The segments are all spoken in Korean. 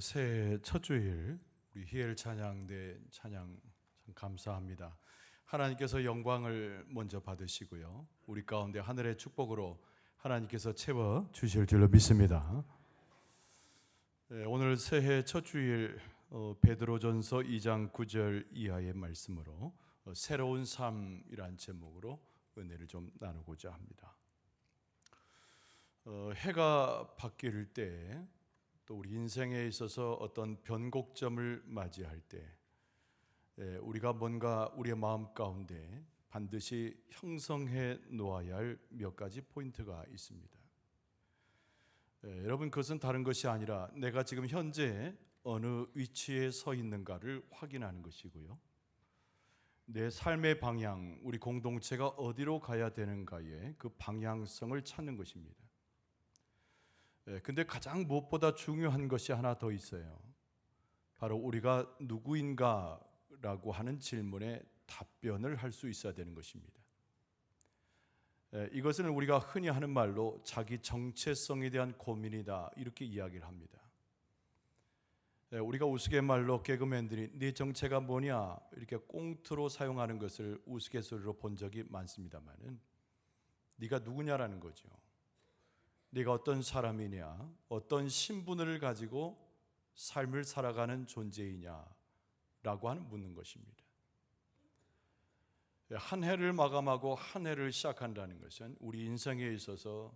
새해 첫 주일 우리 희엘 찬양대 찬양 참 감사합니다. 하나님께서 영광을 먼저 받으시고요. 우리 가운데 하늘의 축복으로 하나님께서 채워 주실 줄로 믿습니다. 네, 오늘 새해 첫 주일 어, 베드로전서 2장 9절 이하의 말씀으로 어, 새로운 삶이란 제목으로 은혜를 좀 나누고자 합니다. 어, 해가 바뀔 때 또 우리 인생에 있어서 어떤 변곡점을 맞이할 때 예, 우리가 뭔가 우리의 마음 가운데 반드시 형성해 놓아야 할 몇 가지 포인트가 있습니다. 예, 여러분 그것은 다른 것이 아니라 내가 지금 현재 어느 위치에 서 있는가를 확인하는 것이고요. 내 삶의 방향, 우리 공동체가 어디로 가야 되는가의 그 방향성을 찾는 것입니다. 예, 근데 가장 무엇보다 중요한 것이 하나 더 있어요. 바로 우리가 누구인가라고 하는 질문에 답변을 할 수 있어야 되는 것입니다. 예, 이것은 우리가 흔히 하는 말로 자기 정체성에 대한 고민이다 이렇게 이야기를 합니다. 예, 우리가 우스갯말로 개그맨들이 네 정체가 뭐냐 이렇게 꽁트로 사용하는 것을 우스갯소리로 본 적이 많습니다만은 네가 누구냐라는 거죠. 네가 어떤 사람이냐, 어떤 신분을 가지고 삶을 살아가는 존재이냐라고 하는 묻는 것입니다. 한 해를 마감하고 한 해를 시작한다는 것은 우리 인생에 있어서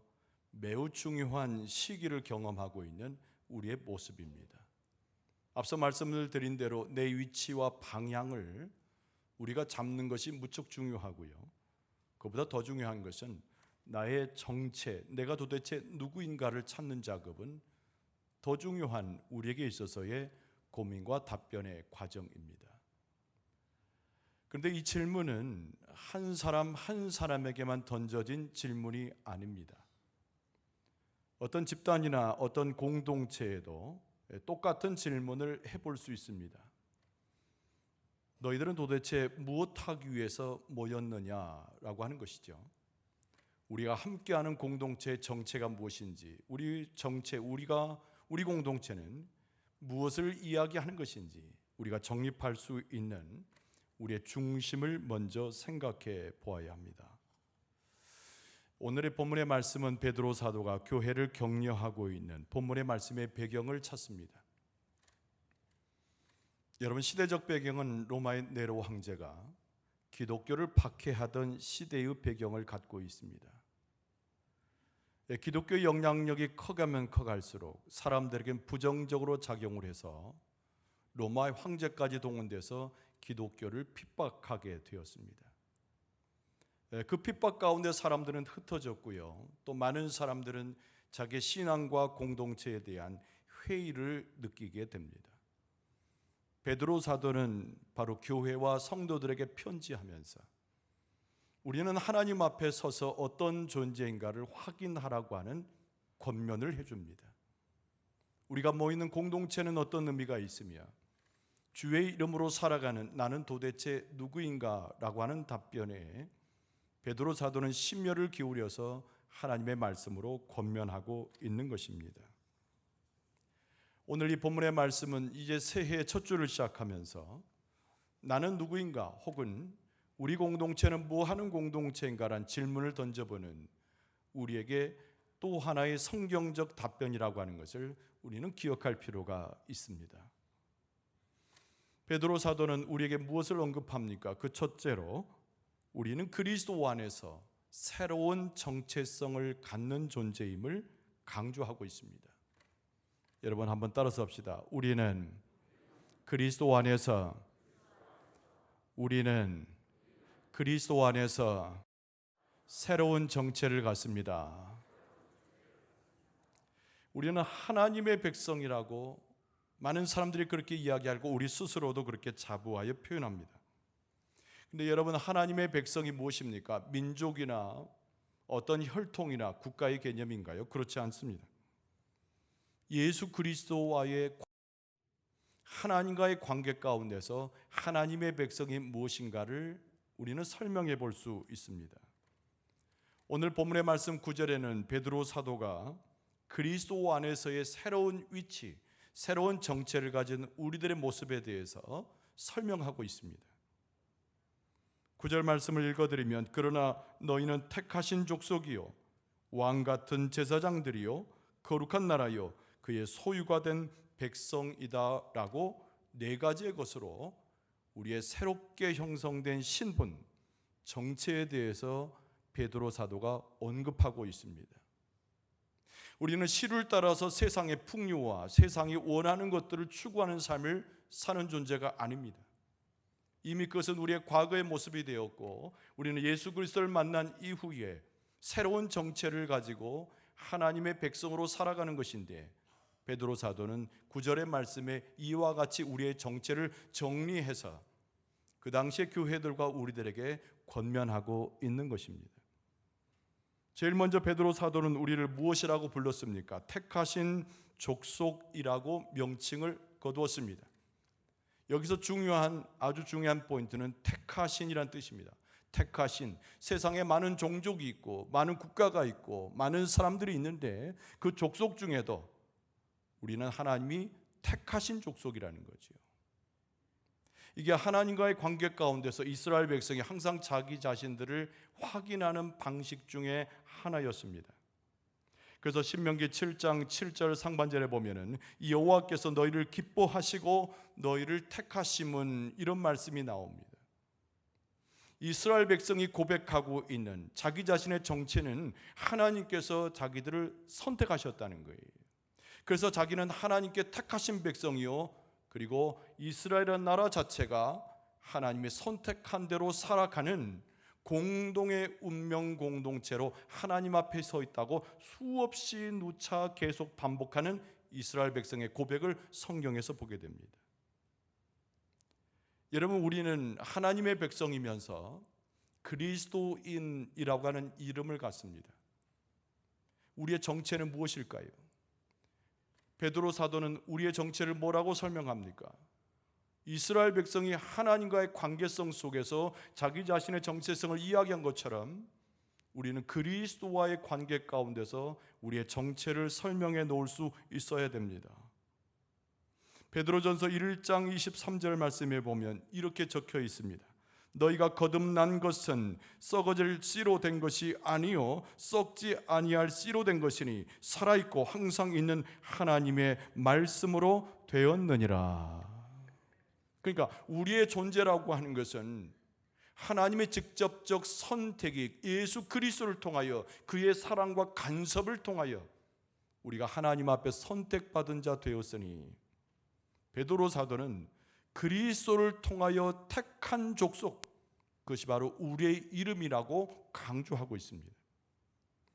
매우 중요한 시기를 경험하고 있는 우리의 모습입니다. 앞서 말씀을 드린 대로 내 위치와 방향을 우리가 잡는 것이 무척 중요하고요. 그보다 더 중요한 것은 나의 정체, 내가 도대체 누구인가를 찾는 작업은 더 중요한 우리에게 있어서의 고민과 답변의 과정입니다. 그런데 이 질문은 한 사람 한 사람에게만 던져진 질문이 아닙니다. 어떤 집단이나 어떤 공동체에도 똑같은 질문을 해볼 수 있습니다. 너희들은 도대체 무엇하기 위해서 모였느냐라고 하는 것이죠. 우리가 함께하는 공동체의 정체가 무엇인지, 우리 정체, 우리가 우리 공동체는 무엇을 이야기하는 것인지 우리가 정립할 수 있는 우리의 중심을 먼저 생각해 보아야 합니다. 오늘의 본문의 말씀은 베드로 사도가 교회를 격려하고 있는 본문의 말씀의 배경을 찾습니다. 여러분 시대적 배경은 로마의 네로 황제가 기독교를 박해하던 시대의 배경을 갖고 있습니다. 예, 기독교 영향력이 커가면 커갈수록 사람들에겐 부정적으로 작용을 해서 로마의 황제까지 동원돼서 기독교를 핍박하게 되었습니다. 예, 그 핍박 가운데 사람들은 흩어졌고요. 또 많은 사람들은 자기 신앙과 공동체에 대한 회의를 느끼게 됩니다. 베드로 사도는 바로 교회와 성도들에게 편지하면서 우리는 하나님 앞에 서서 어떤 존재인가를 확인하라고 하는 권면을 해줍니다. 우리가 모이는 공동체는 어떤 의미가 있으며 주의 이름으로 살아가는 나는 도대체 누구인가라고 하는 답변에 베드로 사도는 심려를 기울여서 하나님의 말씀으로 권면하고 있는 것입니다. 오늘 이 본문의 말씀은 이제 새해 첫 주를 시작하면서 나는 누구인가 혹은 우리 공동체는 뭐 하는 공동체인가란 질문을 던져보는 우리에게 또 하나의 성경적 답변이라고 하는 것을 우리는 기억할 필요가 있습니다. 베드로 사도는 우리에게 무엇을 언급합니까? 그 첫째로 우리는 그리스도 안에서 새로운 정체성을 갖는 존재임을 강조하고 있습니다. 여러분 한번 따라서 합시다. 우리는 그리스도 안에서 우리는 그리스도 안에서 새로운 정체를 갖습니다. 우리는 하나님의 백성이라고 많은 사람들이 그렇게 이야기하고 우리 스스로도 그렇게 자부하여 표현합니다. 근데 여러분 하나님의 백성이 무엇입니까? 민족이나 어떤 혈통이나 국가의 개념인가요? 그렇지 않습니다. 예수 그리스도와의 하나님과의 관계 가운데서 하나님의 백성이 무엇인가를 우리는 설명해 볼 수 있습니다. 오늘 본문의 말씀 9절에는 베드로 사도가 그리스도 안에서의 새로운 위치, 새로운 정체를 가진 우리들의 모습에 대해서 설명하고 있습니다. 구절 말씀을 읽어드리면 그러나 너희는 택하신 족속이요 왕 같은 제사장들이요 거룩한 나라요 그의 소유가 된 백성이다라고 네 가지의 것으로 우리의 새롭게 형성된 신분 정체에 대해서 베드로 사도가 언급하고 있습니다. 우리는 시를 따라서 세상의 풍요와 세상이 원하는 것들을 추구하는 삶을 사는 존재가 아닙니다. 이미 그것은 우리의 과거의 모습이 되었고 우리는 예수 그리스도를 만난 이후에 새로운 정체를 가지고 하나님의 백성으로 살아가는 것인데 베드로 사도는 구절의 말씀에 이와 같이 우리의 정체를 정리해서 그 당시의 교회들과 우리들에게 권면하고 있는 것입니다. 제일 먼저 베드로 사도는 우리를 무엇이라고 불렀습니까? 택하신 족속이라고 명칭을 거두었습니다. 여기서 중요한 아주 중요한 포인트는 택하신이란 뜻입니다. 택하신 세상에 많은 종족이 있고 많은 국가가 있고 많은 사람들이 있는데 그 족속 중에도 우리는 하나님이 택하신 족속이라는 거죠. 이게 하나님과의 관계 가운데서 이스라엘 백성이 항상 자기 자신들을 확인하는 방식 중에 하나였습니다. 그래서 신명기 7장 7절 상반절에 보면은 여호와께서 너희를 기뻐하시고 너희를 택하심은 이런 말씀이 나옵니다. 이스라엘 백성이 고백하고 있는 자기 자신의 정체는 하나님께서 자기들을 선택하셨다는 거예요. 그래서 자기는 하나님께 택하신 백성이요 그리고 이스라엘이라는 나라 자체가 하나님의 선택한 대로 살아가는 공동의 운명 공동체로 하나님 앞에 서 있다고 수없이 누차 계속 반복하는 이스라엘 백성의 고백을 성경에서 보게 됩니다. 여러분 우리는 하나님의 백성이면서 그리스도인이라고 하는 이름을 갖습니다. 우리의 정체는 무엇일까요? 베드로 사도는 우리의 정체를 뭐라고 설명합니까? 이스라엘 백성이 하나님과의 관계성 속에서 자기 자신의 정체성을 이야기한 것처럼 우리는 그리스도와의 관계 가운데서 우리의 정체를 설명해 놓을 수 있어야 됩니다. 베드로전서 1장 23절 말씀에 보면 이렇게 적혀 있습니다. 너희가 거듭난 것은 썩어질 씨로 된 것이 아니요 썩지 아니할 씨로 된 것이니 살아 있고 항상 있는 하나님의 말씀으로 되었느니라. 그러니까 우리의 존재라고 하는 것은 하나님의 직접적 선택이 예수 그리스도를 통하여 그의 사랑과 간섭을 통하여 우리가 하나님 앞에 선택받은 자 되었으니 베드로 사도는 그리스도를 통하여 택한 족속 그것이 바로 우리의 이름이라고 강조하고 있습니다.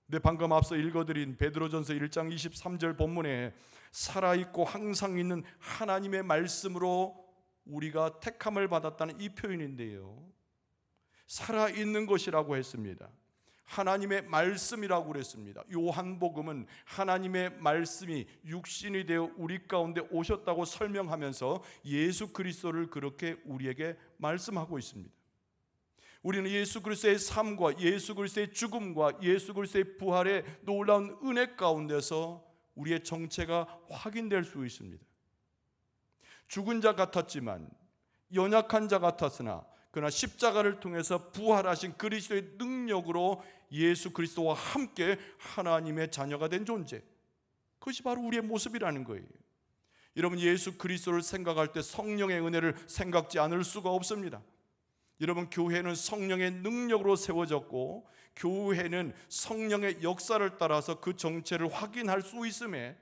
근데 방금 앞서 읽어드린 베드로전서 1장 23절 본문에 살아 있고 항상 있는 하나님의 말씀으로 우리가 택함을 받았다는 이 표현인데요. 살아 있는 것이라고 했습니다. 하나님의 말씀이라고 그랬습니다. 요한복음은 하나님의 말씀이 육신이 되어 우리 가운데 오셨다고 설명하면서 예수 그리스도를 그렇게 우리에게 말씀하고 있습니다. 우리는 예수 그리스도의 삶과 예수 그리스도의 죽음과 예수 그리스도의 부활의 놀라운 은혜 가운데서 우리의 정체가 확인될 수 있습니다. 죽은 자 같았지만 연약한 자 같았으나 그러나 십자가를 통해서 부활하신 그리스도의 능력으로 예수 그리스도와 함께 하나님의 자녀가 된 존재. 그것이 바로 우리의 모습이라는 거예요. 여러분 예수 그리스도를 생각할 때 성령의 은혜를 생각지 않을 수가 없습니다. 여러분 교회는 성령의 능력으로 세워졌고 교회는 성령의 역사를 따라서 그 정체를 확인할 수 있음에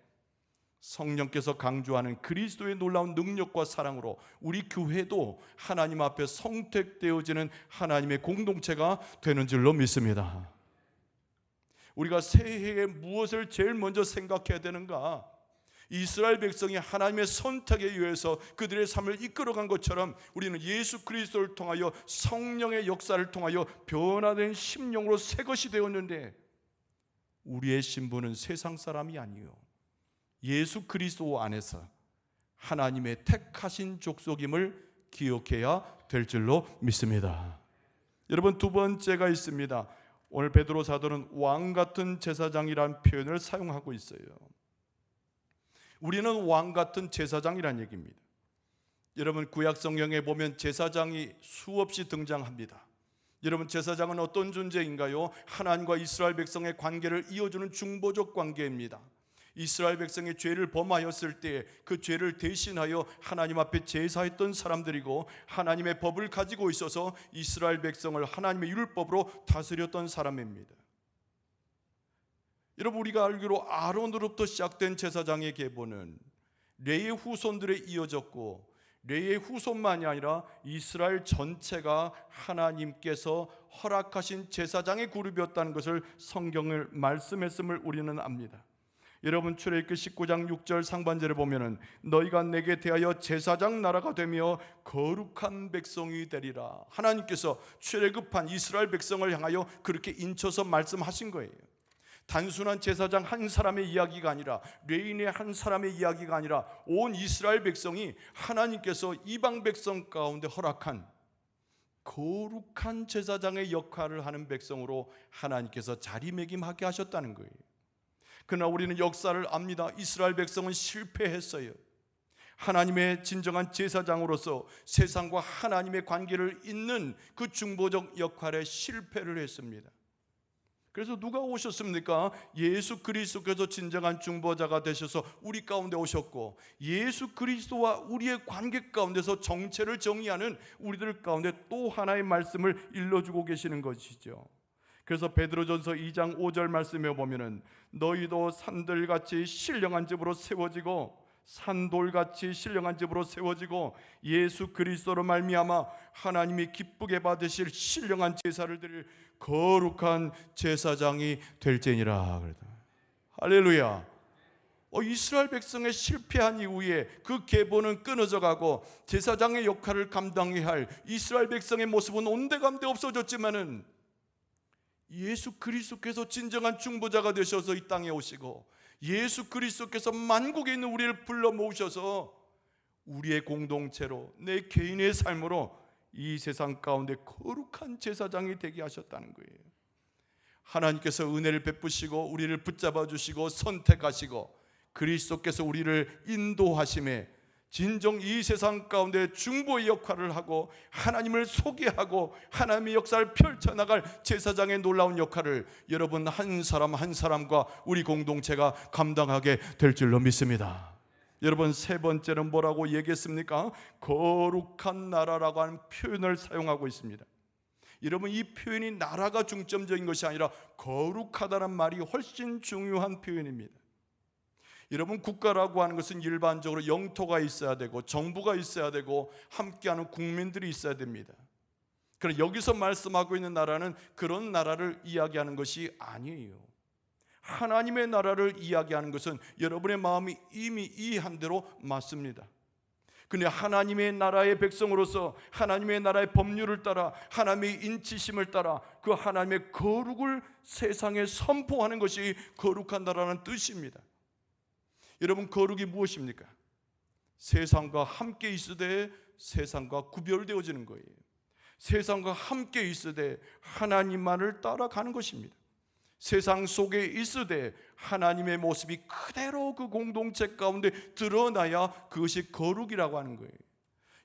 성령께서 강조하는 그리스도의 놀라운 능력과 사랑으로 우리 교회도 하나님 앞에 성택되어지는 하나님의 공동체가 되는 줄로 믿습니다. 우리가 새해에 무엇을 제일 먼저 생각해야 되는가? 이스라엘 백성이 하나님의 선택에 의해서 그들의 삶을 이끌어간 것처럼 우리는 예수 그리스도를 통하여 성령의 역사를 통하여 변화된 심령으로 새 것이 되었는데 우리의 신분은 세상 사람이 아니요 예수 그리스도 안에서 하나님의 택하신 족속임을 기억해야 될 줄로 믿습니다. 여러분 두 번째가 있습니다. 오늘 베드로 사도는 왕 같은 제사장이라는 표현을 사용하고 있어요. 우리는 왕 같은 제사장이란 얘기입니다. 여러분 구약 성경에 보면 제사장이 수없이 등장합니다. 여러분 제사장은 어떤 존재인가요? 하나님과 이스라엘 백성의 관계를 이어주는 중보적 관계입니다. 이스라엘 백성이 죄를 범하였을 때 그 죄를 대신하여 하나님 앞에 제사했던 사람들이고 하나님의 법을 가지고 있어서 이스라엘 백성을 하나님의 율법으로 다스렸던 사람입니다. 여러분 우리가 알기로 아론으로부터 시작된 제사장의 계보는 레의 후손들에 이어졌고 레의 후손만이 아니라 이스라엘 전체가 하나님께서 허락하신 제사장의 그룹이었다는 것을 성경을 말씀했음을 우리는 압니다. 여러분 출애굽기 19장 6절 상반절에 보면은 너희가 내게 대하여 제사장 나라가 되며 거룩한 백성이 되리라. 하나님께서 출애굽한 이스라엘 백성을 향하여 그렇게 인쳐서 말씀하신 거예요. 단순한 제사장 한 사람의 이야기가 아니라 레인의 한 사람의 이야기가 아니라 온 이스라엘 백성이 하나님께서 이방 백성 가운데 허락한 거룩한 제사장의 역할을 하는 백성으로 하나님께서 자리매김하게 하셨다는 거예요. 그러나 우리는 역사를 압니다. 이스라엘 백성은 실패했어요. 하나님의 진정한 제사장으로서 세상과 하나님의 관계를 잇는 그 중보적 역할에 실패를 했습니다. 그래서 누가 오셨습니까? 예수 그리스도께서 진정한 중보자가 되셔서 우리 가운데 오셨고 예수 그리스도와 우리의 관계 가운데서 정체를 정의하는 우리들 가운데 또 하나의 말씀을 일러주고 계시는 것이죠. 그래서 베드로전서 2장 5절 말씀에 보면은 너희도 산들같이 신령한 집으로 세워지고 산돌같이 신령한 집으로 세워지고 예수 그리스도로 말미암아 하나님이 기쁘게 받으실 신령한 제사를 드릴 거룩한 제사장이 될지니라 그러다. 할렐루야. 어, 이스라엘 백성의 실패한 이후에 그 계보는 끊어져 가고 제사장의 역할을 감당해야 할 이스라엘 백성의 모습은 온데감데 없어졌지만은 예수 그리스도께서 진정한 중보자가 되셔서 이 땅에 오시고 예수 그리스도께서 만국에 있는 우리를 불러 모으셔서 우리의 공동체로 내 개인의 삶으로 이 세상 가운데 거룩한 제사장이 되게 하셨다는 거예요. 하나님께서 은혜를 베푸시고 우리를 붙잡아 주시고 선택하시고 그리스도께서 우리를 인도하심에 진정 이 세상 가운데 중보의 역할을 하고 하나님을 소개하고 하나님의 역사를 펼쳐나갈 제사장의 놀라운 역할을 여러분 한 사람 한 사람과 우리 공동체가 감당하게 될 줄로 믿습니다. 여러분 세 번째는 뭐라고 얘기했습니까? 거룩한 나라라고 하는 표현을 사용하고 있습니다. 여러분 이 표현이 나라가 중점적인 것이 아니라 거룩하다는 말이 훨씬 중요한 표현입니다. 여러분 국가라고 하는 것은 일반적으로 영토가 있어야 되고 정부가 있어야 되고 함께하는 국민들이 있어야 됩니다. 그럼 여기서 말씀하고 있는 나라는 그런 나라를 이야기하는 것이 아니에요. 하나님의 나라를 이야기하는 것은 여러분의 마음이 이미 이해한 대로 맞습니다. 근데 하나님의 나라의 백성으로서 하나님의 나라의 법률을 따라 하나님의 인치심을 따라 그 하나님의 거룩을 세상에 선포하는 것이 거룩한 나라는 뜻입니다. 여러분 거룩이 무엇입니까? 세상과 함께 있으되 세상과 구별되어지는 거예요. 세상과 함께 있으되 하나님만을 따라가는 것입니다. 세상 속에 있으되 하나님의 모습이 그대로 그 공동체 가운데 드러나야 그것이 거룩이라고 하는 거예요.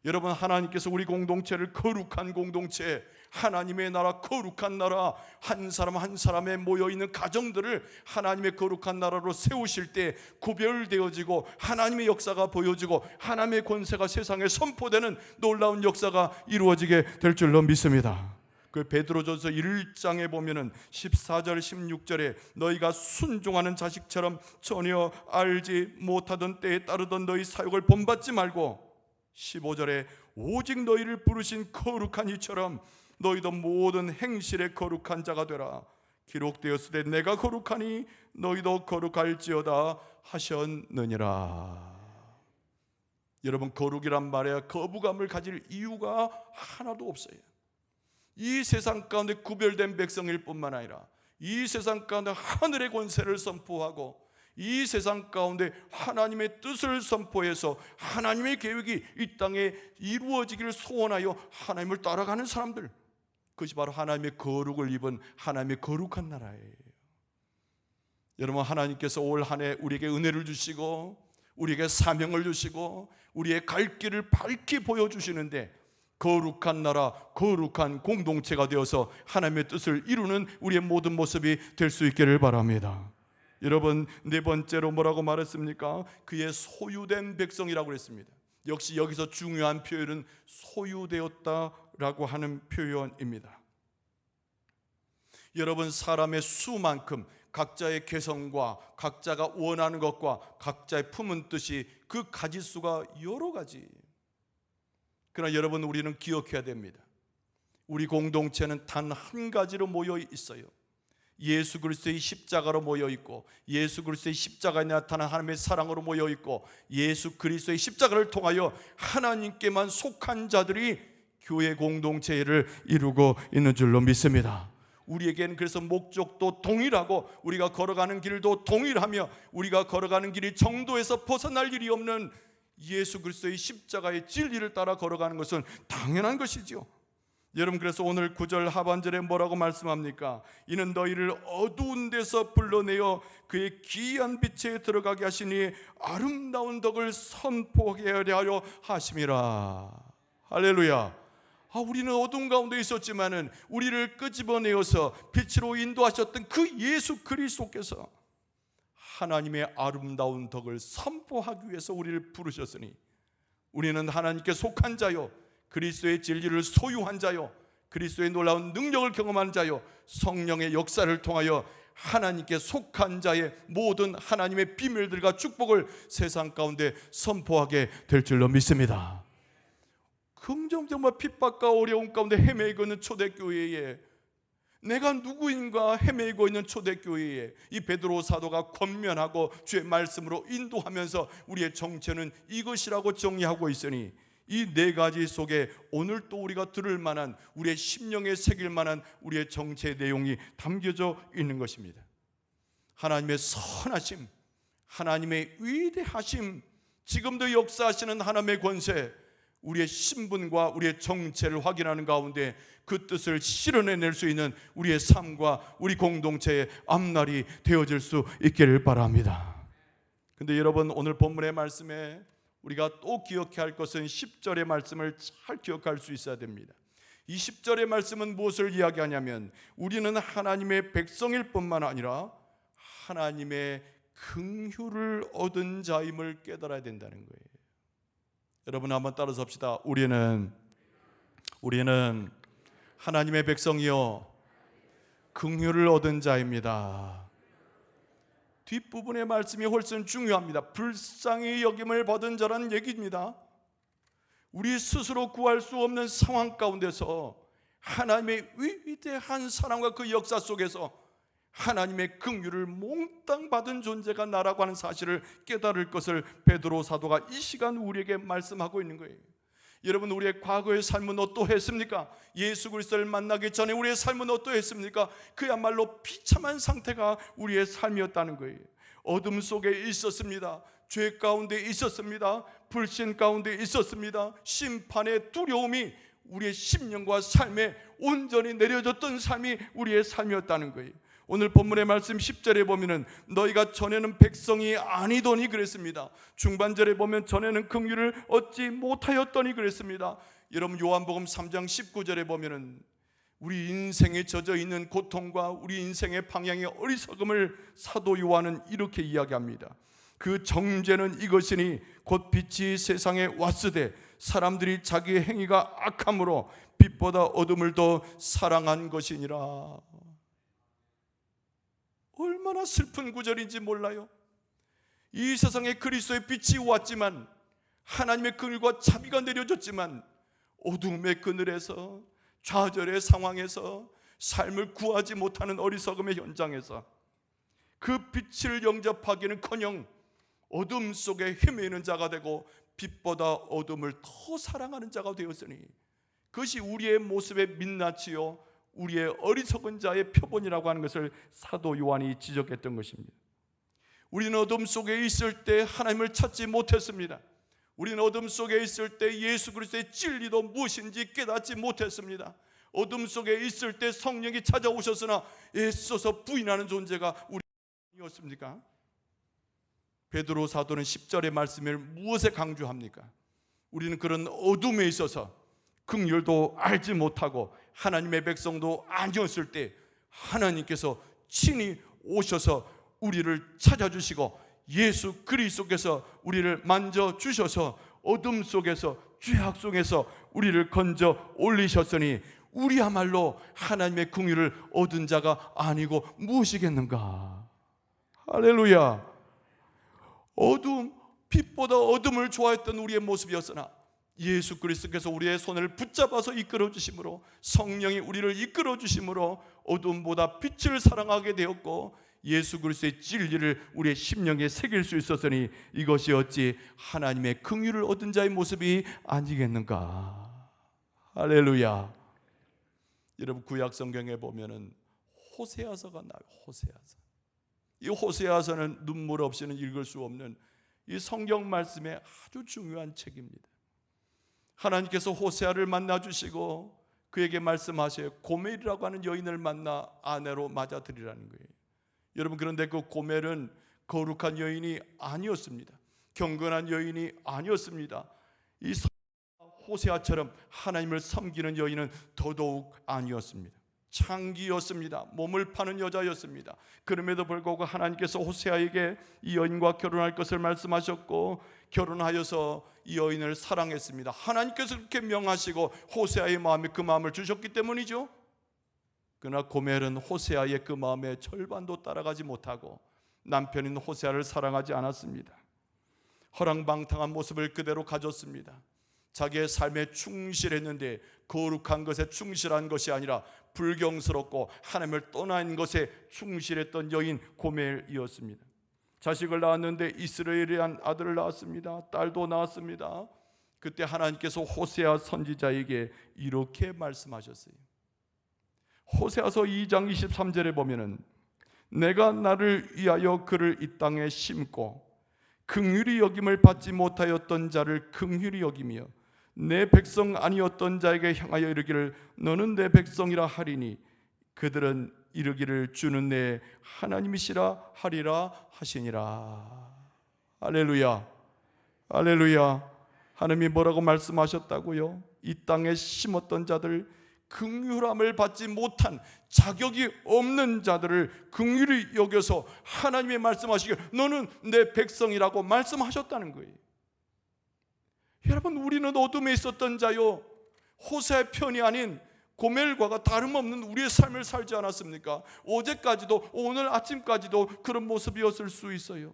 여러분 하나님께서 우리 공동체를 거룩한 공동체, 하나님의 나라 거룩한 나라, 한 사람 한 사람에 모여 있는 가정들을 하나님의 거룩한 나라로 세우실 때 구별되어지고 하나님의 역사가 보여지고 하나님의 권세가 세상에 선포되는 놀라운 역사가 이루어지게 될 줄로 믿습니다. 그 베드로전서 1장에 보면은 14절 16절에 너희가 순종하는 자식처럼 전혀 알지 못하던 때에 따르던 너희 사역을 본받지 말고 15절에 오직 너희를 부르신 거룩한 이처럼 너희도 모든 행실에 거룩한 자가 되라. 기록되었을 때 내가 거룩하니 너희도 거룩할지어다 하셨느니라. 여러분 거룩이란 말에 거부감을 가질 이유가 하나도 없어요. 이 세상 가운데 구별된 백성일 뿐만 아니라 이 세상 가운데 하늘의 권세를 선포하고 이 세상 가운데 하나님의 뜻을 선포해서 하나님의 계획이 이 땅에 이루어지기를 소원하여 하나님을 따라가는 사람들 그것이 바로 하나님의 거룩을 입은 하나님의 거룩한 나라예요. 여러분 하나님께서 올 한 해 우리에게 은혜를 주시고 우리에게 사명을 주시고 우리의 갈 길을 밝히 보여주시는데 거룩한 나라, 거룩한 공동체가 되어서 하나님의 뜻을 이루는 우리의 모든 모습이 될 수 있기를 바랍니다. 여러분 네 번째로 뭐라고 말했습니까? 그의 소유된 백성이라고 그랬습니다. 역시 여기서 중요한 표현은 소유되었다라고 하는 표현입니다. 여러분 사람의 수만큼 각자의 개성과 각자가 원하는 것과 각자의 품은 뜻이 그 가지수가 여러 가지. 그러나 여러분 우리는 기억해야 됩니다. 우리 공동체는 단 한 가지로 모여 있어요. 예수 그리스도의 십자가로 모여 있고 예수 그리스도의 십자가에 나타난 하나님의 사랑으로 모여 있고 예수 그리스도의 십자가를 통하여 하나님께만 속한 자들이 교회 공동체를 이루고 있는 줄로 믿습니다. 우리에게는 그래서 목적도 동일하고 우리가 걸어가는 길도 동일하며 우리가 걸어가는 길이 정도에서 벗어날 일이 없는 예수 그리스도의 십자가의 진리를 따라 걸어가는 것은 당연한 것이지요. 여러분 그래서 오늘 구절 하반절에 뭐라고 말씀합니까? 이는 너희를 어두운 데서 불러내어 그의 귀한 빛에 들어가게 하시니 아름다운 덕을 선포하게 하려 하심이라. 할렐루야. 아, 우리는 어둠 가운데 있었지만은 우리를 끄집어내어서 빛으로 인도하셨던 그 예수 그리스도께서 하나님의 아름다운 덕을 선포하기 위해서 우리를 부르셨으니 우리는 하나님께 속한 자요 그리스도의 진리를 소유한 자요 그리스도의 놀라운 능력을 경험한 자요 성령의 역사를 통하여 하나님께 속한 자의 모든 하나님의 비밀들과 축복을 세상 가운데 선포하게 될 줄로 믿습니다. 긍정적으로 핍박과 어려움 가운데 헤매고 있는 초대교회에 내가 누구인가 헤매고 있는 초대교회에 이 베드로 사도가 권면하고 주의 말씀으로 인도하면서 우리의 정체는 이것이라고 정의하고 있으니 이 네 가지 속에 오늘 또 우리가 들을 만한 우리의 심령에 새길 만한 우리의 정체 내용이 담겨져 있는 것입니다. 하나님의 선하심, 하나님의 위대하심, 지금도 역사하시는 하나님의 권세, 우리의 신분과 우리의 정체를 확인하는 가운데 그 뜻을 실현해낼 수 있는 우리의 삶과 우리 공동체의 앞날이 되어질 수 있기를 바랍니다. 근데 여러분 오늘 본문의 말씀에 우리가 또 기억해야 할 것은 10절의 말씀을 잘 기억할 수 있어야 됩니다. 이 10절의 말씀은 무엇을 이야기하냐면 우리는 하나님의 백성일 뿐만 아니라 하나님의 긍휼을 얻은 자임을 깨달아야 된다는 거예요. 여러분 한번 따라서 합시다. 우리는 우리는 하나님의 백성이요 긍휼을 얻은 자입니다. 뒷부분의 말씀이 훨씬 중요합니다. 불쌍히 여김을 받은 자라는 얘기입니다. 우리 스스로 구할 수 없는 상황 가운데서 하나님의 위대한 사랑과 그 역사 속에서 하나님의 긍휼을 몽땅 받은 존재가 나라고 하는 사실을 깨달을 것을 베드로 사도가 이 시간 우리에게 말씀하고 있는 거예요. 여러분 우리의 과거의 삶은 어떠했습니까? 예수 그리스도를 만나기 전에 우리의 삶은 어떠했습니까? 그야말로 비참한 상태가 우리의 삶이었다는 거예요. 어둠 속에 있었습니다. 죄 가운데 있었습니다. 불신 가운데 있었습니다. 심판의 두려움이 우리의 심령과 삶에 온전히 내려졌던 삶이 우리의 삶이었다는 거예요. 오늘 본문의 말씀 10절에 보면은 너희가 전에는 백성이 아니더니 그랬습니다. 중반절에 보면 전에는 긍휼을 얻지 못하였더니 그랬습니다. 여러분 요한복음 3장 19절에 보면은 우리 인생에 젖어 있는 고통과 우리 인생의 방향의 어리석음을 사도 요한은 이렇게 이야기합니다. 그 정죄는 이것이니 곧 빛이 세상에 왔으되 사람들이 자기의 행위가 악함으로 빛보다 어둠을 더 사랑한 것이니라. 얼마나 슬픈 구절인지 몰라요. 이 세상에 그리스도의 빛이 왔지만 하나님의 그늘과 자비가 내려졌지만 어둠의 그늘에서 좌절의 상황에서 삶을 구하지 못하는 어리석음의 현장에서 그 빛을 영접하기는커녕 어둠 속에 헤매는 자가 되고 빛보다 어둠을 더 사랑하는 자가 되었으니 그것이 우리의 모습의 민낯이요 우리의 어리석은 자의 표본이라고 하는 것을 사도 요한이 지적했던 것입니다. 우리는 어둠 속에 있을 때 하나님을 찾지 못했습니다. 우리는 어둠 속에 있을 때 예수 그리스도의 진리도 무엇인지 깨닫지 못했습니다. 어둠 속에 있을 때 성령이 찾아오셨으나 애써서 부인하는 존재가 우리였습니까? 베드로 사도는 10절의 말씀을 무엇에 강조합니까? 우리는 그런 어둠에 있어서 긍휼도 알지 못하고 하나님의 백성도 아니었을 때 하나님께서 친히 오셔서 우리를 찾아주시고 예수 그리스도께서 우리를 만져 주셔서 어둠 속에서 죄악 속에서 우리를 건져 올리셨으니 우리야말로 하나님의 궁유를 얻은 자가 아니고 무엇이겠는가? 할렐루야. 어둠 빛보다 어둠을 좋아했던 우리의 모습이었으나 예수 그리스도께서 우리의 손을 붙잡아서 이끌어 주심으로 성령이 우리를 이끌어 주심으로 어둠보다 빛을 사랑하게 되었고 예수 그리스도의 진리를 우리의 심령에 새길 수 있었으니 이것이 어찌 하나님의 긍휼을 얻은 자의 모습이 아니겠는가? 할렐루야. 여러분 구약 성경에 보면은 호세아서가 나요. 호세아서. 이 호세아서는 눈물 없이는 읽을 수 없는 이 성경 말씀의 아주 중요한 책입니다. 하나님께서 호세아를 만나 주시고 그에게 말씀하셔요. 고멜이라고 하는 여인을 만나 아내로 맞아들이라는 거예요. 여러분 그런데 그 고멜은 거룩한 여인이 아니었습니다. 경건한 여인이 아니었습니다. 이 호세아처럼 하나님을 섬기는 여인은 더더욱 아니었습니다. 창기였습니다. 몸을 파는 여자였습니다. 그럼에도 불구하고 하나님께서 호세아에게 이 여인과 결혼할 것을 말씀하셨고 결혼하여서 이 여인을 사랑했습니다. 하나님께서 그렇게 명하시고 호세아의 마음에 그 마음을 주셨기 때문이죠. 그러나 고멜은 호세아의 그 마음의 절반도 따라가지 못하고 남편인 호세아를 사랑하지 않았습니다. 허랑방탕한 모습을 그대로 가졌습니다. 자기의 삶에 충실했는데 거룩한 것에 충실한 것이 아니라 불경스럽고 하나님을 떠난 것에 충실했던 여인 고멜이었습니다. 자식을 낳았는데 이스라엘이란 아들을 낳았습니다. 딸도 낳았습니다. 그때 하나님께서 호세아 선지자에게 이렇게 말씀하셨어요. 호세아서 2장 23절에 보면은 내가 나를 위하여 그를 이 땅에 심고 긍휼히 여김을 받지 못하였던 자를 긍휼히 여기며 내 백성 아니었던 자에게 향하여 이르기를 너는 내 백성이라 하리니 그들은 이르기를 주는 내 하나님이시라 하리라 하시니라 할렐루야 할렐루야 하나님이 뭐라고 말씀하셨다고요? 이 땅에 심었던 자들 긍휼함을 받지 못한 자격이 없는 자들을 긍휼히 여겨서 하나님의 말씀하시길 너는 내 백성이라고 말씀하셨다는 거예요. 여러분 우리는 어둠에 있었던 자요 호세의 편이 아닌 고멜과가 다름없는 우리의 삶을 살지 않았습니까? 어제까지도 오늘 아침까지도 그런 모습이었을 수 있어요.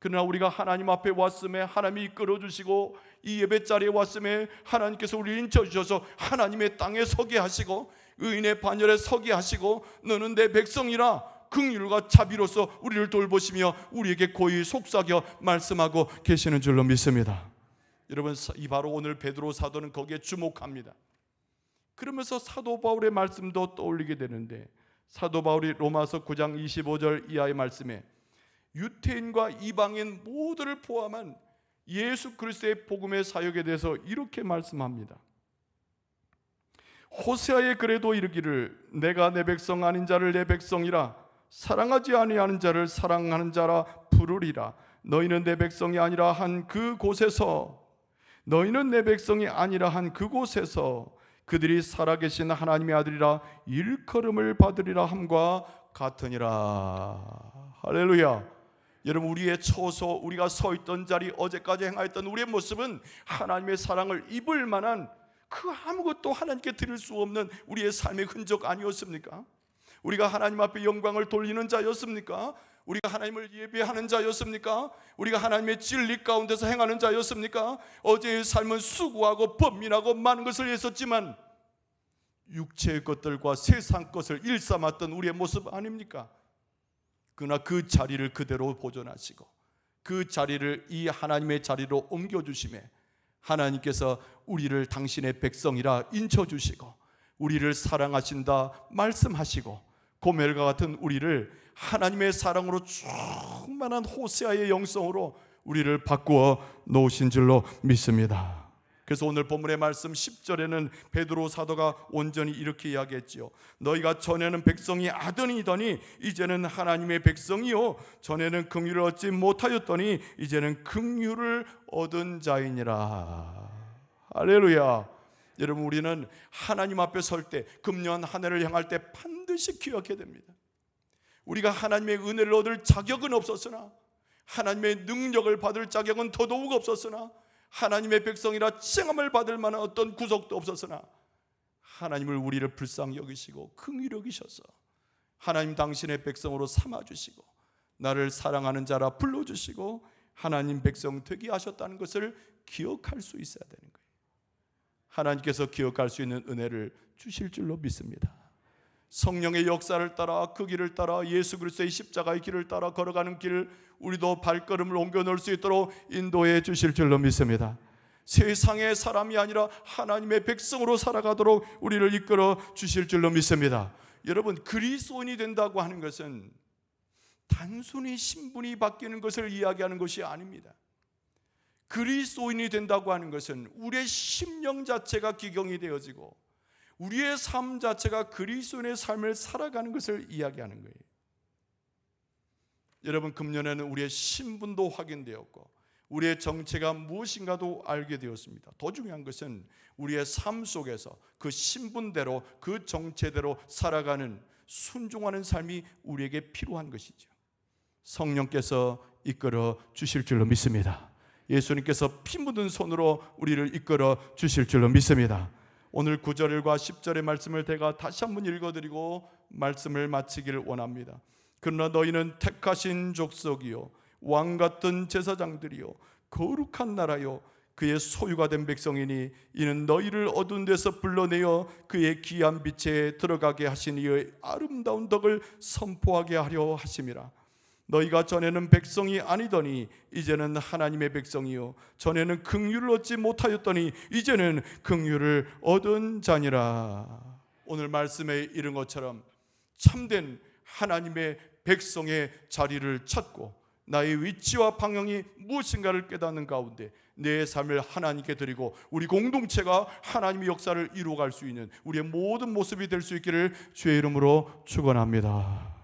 그러나 우리가 하나님 앞에 왔음에 하나님이 이끌어 주시고 이 예배 자리에 왔음에 하나님께서 우리를 인쳐 주셔서 하나님의 땅에 서게 하시고 의인의 반열에 서게 하시고 너는 내 백성이라 긍휼과 자비로서 우리를 돌보시며 우리에게 고이 속삭여 말씀하고 계시는 줄로 믿습니다. 여러분 이 바로 오늘 베드로 사도는 거기에 주목합니다. 그러면서 사도 바울의 말씀도 떠올리게 되는데 사도 바울이 로마서 9장 25절 이하의 말씀에 유태인과 이방인 모두를 포함한 예수 그리스도의 복음의 사역에 대해서 이렇게 말씀합니다. 호세아의 글에도 이르기를 내가 내 백성 아닌 자를 내 백성이라 사랑하지 아니하는 자를 사랑하는 자라 부르리라 너희는 내 백성이 아니라 한 그 곳에서 너희는 내 백성이 아니라 한 그곳에서 그들이 살아계신 하나님의 아들이라 일컬음을 받으리라 함과 같으니라 할렐루야 여러분 우리의 처소 우리가 서 있던 자리 어제까지 행하였던 우리의 모습은 하나님의 사랑을 입을 만한 그 아무것도 하나님께 드릴 수 없는 우리의 삶의 흔적 아니었습니까? 우리가 하나님 앞에 영광을 돌리는 자였습니까? 우리가 하나님을 예배하는 자였습니까? 우리가 하나님의 진리 가운데서 행하는 자였습니까? 어제의 삶은 수고하고 범민하고 많은 것을 했었지만 육체의 것들과 세상 것을 일삼았던 우리의 모습 아닙니까? 그러나 그 자리를 그대로 보존하시고 그 자리를 이 하나님의 자리로 옮겨 주심에 하나님께서 우리를 당신의 백성이라 인쳐 주시고 우리를 사랑하신다 말씀하시고 고멜과 같은 우리를 하나님의 사랑으로 충만한 호세아의 영성으로 우리를 바꾸어 놓으신 줄로 믿습니다. 그래서 오늘 본문의 말씀 10절에는 베드로 사도가 온전히 이렇게 이야기했지요. 너희가 전에는 백성이 아들이더니 이제는 하나님의 백성이요 전에는 긍휼을 얻지 못하였더니 이제는 긍휼을 얻은 자이니라. 할렐루야. 여러분 우리는 하나님 앞에 설 때 금년 한 해를 향할 때 반드시 기억해야 됩니다. 우리가 하나님의 은혜를 얻을 자격은 없었으나 하나님의 능력을 받을 자격은 더더욱 없었으나 하나님의 백성이라 칭함을 받을 만한 어떤 구속도 없었으나 하나님을 우리를 불쌍히 여기시고 긍휼히 여기셔서 하나님 당신의 백성으로 삼아 주시고 나를 사랑하는 자라 불러 주시고 하나님 백성 되게 하셨다는 것을 기억할 수 있어야 되는 거예요. 하나님께서 기억할 수 있는 은혜를 주실 줄로 믿습니다. 성령의 역사를 따라 그 길을 따라 예수 그리스도의 십자가의 길을 따라 걸어가는 길 우리도 발걸음을 옮겨 놓을 수 있도록 인도해 주실 줄로 믿습니다. 세상의 사람이 아니라 하나님의 백성으로 살아가도록 우리를 이끌어 주실 줄로 믿습니다. 여러분 그리스도인이 된다고 하는 것은 단순히 신분이 바뀌는 것을 이야기하는 것이 아닙니다. 그리스도인이 된다고 하는 것은 우리의 심령 자체가 기경이 되어지고 우리의 삶 자체가 그리스도인의 삶을 살아가는 것을 이야기하는 거예요. 여러분 금년에는 우리의 신분도 확인되었고 우리의 정체가 무엇인가도 알게 되었습니다. 더 중요한 것은 우리의 삶 속에서 그 신분대로 그 정체대로 살아가는 순종하는 삶이 우리에게 필요한 것이죠. 성령께서 이끌어 주실 줄로 믿습니다. 예수님께서 피 묻은 손으로 우리를 이끌어 주실 줄로 믿습니다. 오늘 9절과 10절의 말씀을 제가 다시 한번 읽어드리고 말씀을 마치기를 원합니다. 그러나 너희는 택하신 족속이요 왕 같은 제사장들이요 거룩한 나라요 그의 소유가 된 백성이니 이는 너희를 어두운 데서 불러내어 그의 귀한 빛에 들어가게 하신 이의 아름다운 덕을 선포하게 하려 하심이라 너희가 전에는 백성이 아니더니 이제는 하나님의 백성이요 전에는 긍휼을 얻지 못하였더니 이제는 긍휼을 얻은 자니라 오늘 말씀에 이른 것처럼 참된 하나님의 백성의 자리를 찾고 나의 위치와 방향이 무엇인가를 깨닫는 가운데 내 삶을 하나님께 드리고 우리 공동체가 하나님의 역사를 이루어갈 수 있는 우리의 모든 모습이 될 수 있기를 주의 이름으로 축원합니다.